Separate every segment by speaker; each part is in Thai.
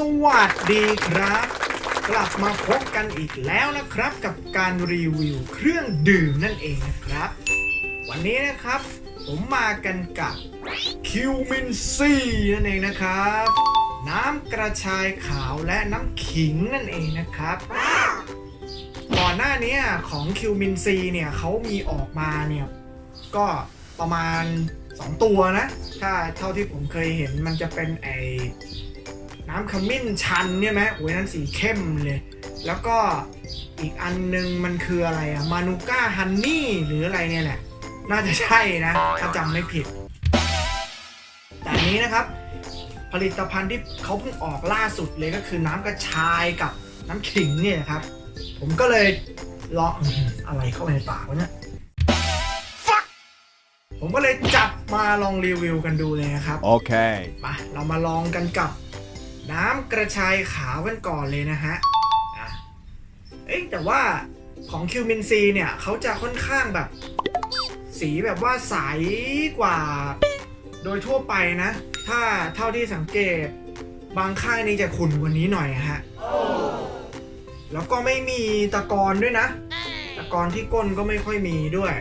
Speaker 1: สวัสดีครับ กลับมาพบกันอีกแล้วนะครับ กับการรีวิวเครื่องดื่มนั่นเองนะครับ วันนี้นะครับ ผมมากันกับคิวมินซีนั่นเองนะครับ น้ำกระชายขาวและน้ำขิงนั่นเองนะครับก่อนหน้านี้ของคิวมินซีเนี่ยเขามีออกมาเนี่ยก็ประมาณ 2 ตัวนะ ถ้าเท่าที่ผมเคยเห็นมันจะเป็นไอ น้ำขมิ้นชันเนี่ยไหมโอ้ยนั้นสีเข้มเลย แล้วก็อีกอันนึงมันคืออะไรอะมานูก้าฮันนี่หรืออะไรเนี่ยแหละ น่าจะใช่นะ ถ้าจำไม่ผิด แต่อันนี้นะครับ ผลิตภัณฑ์ที่เขาเพิ่งออกล่าสุดเลยก็คือน้ำกระชายกับน้ำขิงเนี่ยครับ ผมก็เลยลองอื้อหืออะไรเข้าไปในปากวะเนี่ยผมก็เลยจับมาลองรีวิวกันดูเลยนะครับ
Speaker 2: Okay.
Speaker 1: มาเรามาลองกันกับ น้ำกระชายขาวกันก่อนเลยนะฮะอะเอ้ยแต่ว่าของคิวมินซีเนี่ยเขาจะค่อนข้างแบบ สีแบบว่าใสกว่า โดยทั่วไปนะ ถ้าเท่าที่สังเกต บางค่ายนี่จะขุ่นกว่านี้หน่อยฮะ แล้วก็ไม่มีตะกอนด้วยนะ ตะกอนที่ก้นก็ไม่ค่อยมีด้วย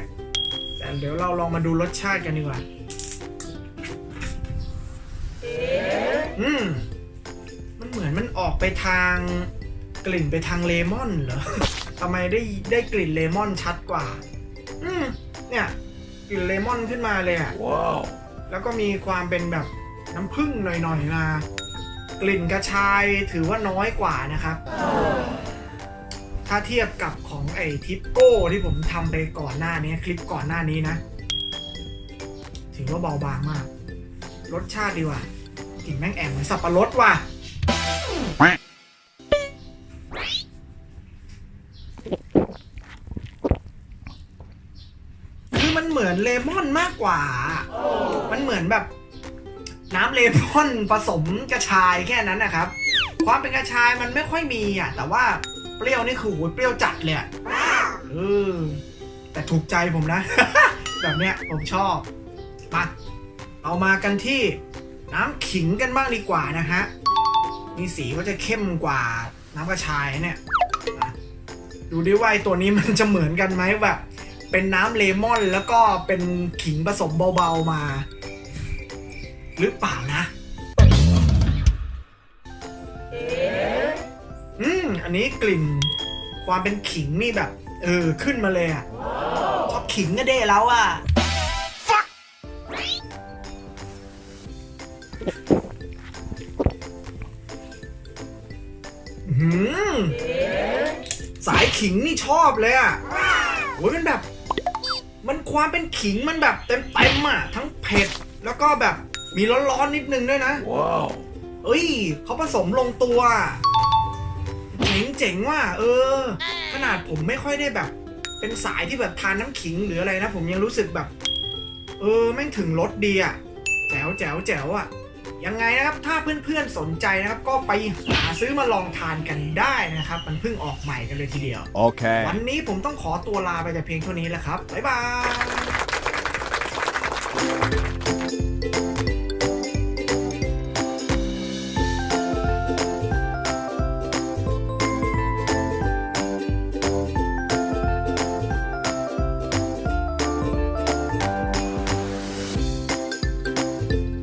Speaker 1: แต่เดี๋ยวเราลองมาดูรสชาติกันดีกว่า อืม ไปทางกลิ่นไปทางเลมอนเหรอทำไมได้ได้กลิ่นเลมอนชัดกว่า อืมเนี่ยกลิ่นเลมอนขึ้นมาเลยอะ
Speaker 2: Wow.
Speaker 1: แล้วก็มีความเป็นแบบน้ำผึ้งหน่อยๆมากลิ่นกระชายถือว่าน้อยกว่านะครับ ถ้าเทียบกับของไอ้ทิปโก้ที่ผมทำไปก่อนหน้านี้คลิปก่อนหน้านี้นะ ถือว่าเบาบางมาก รสชาติดีว่ะกลิ่นแม่งแอบเหมือนสับปะรดว่ะ คือมันเหมือนเลมอนมากกว่า มันเหมือนแบบ น้ำเลมอนผสมกระชายแค่นั้นนะครับ ความเป็นกระชายมันไม่ค่อยมีอะ แต่ว่าเปรี้ยวนี่คือโอ้ยเปรี้ยวจัดเลยอะเออ แต่ถูกใจผมนะ แบบเนี้ยผมชอบ มา เอามากันที่น้ำขิงกันบ้างดีกว่านะฮะ นี่สีก็จะเข้มกว่าน้ำกระชายเนี่ย ดูดิว่าตัวนี้มันจะเหมือนกันไหมแบบเป็นน้ำเลมอนแล้วก็เป็นขิงผสมเบาๆมา หรือเปล่านะ อืม อันนี้กลิ่นความเป็นขิงนี่แบบ เออ ขึ้นมาเลยอะชอบขิงก็ได้แล้วอะ หือสายขิงนี่ชอบเลยอะโอ้ยมันแบบ มันความเป็นขิงมันแบบเต็มเต็มๆอะทั้งเผ็ดแล้วก็แบบมีร้อนๆนิดนึงด้วยนะ
Speaker 2: Wow.
Speaker 1: เอ้ยเขาผสมลงตัว เจ๋งเจ๋งว่ะเออ ขนาดผมไม่ค่อยได้แบบ เป็นสายที่แบบทานน้ำขิงหรืออะไรนะ ผมยังรู้สึกแบบ เออแม่งถึงรสดีอะ แจ๋วแจ๋วแจ๋วอะ ยังไงนะครับถ้าเพื่อนๆสนใจนะครับก็ไปหาซื้อมาลองทานกันได้นะครับ มันเพิ่งออกใหม่กันเลยทีเดียว
Speaker 2: Okay.
Speaker 1: วันนี้ผมต้องขอตัวลาไปแต่เพียงเท่านี้แหละครับบ๊ายบาย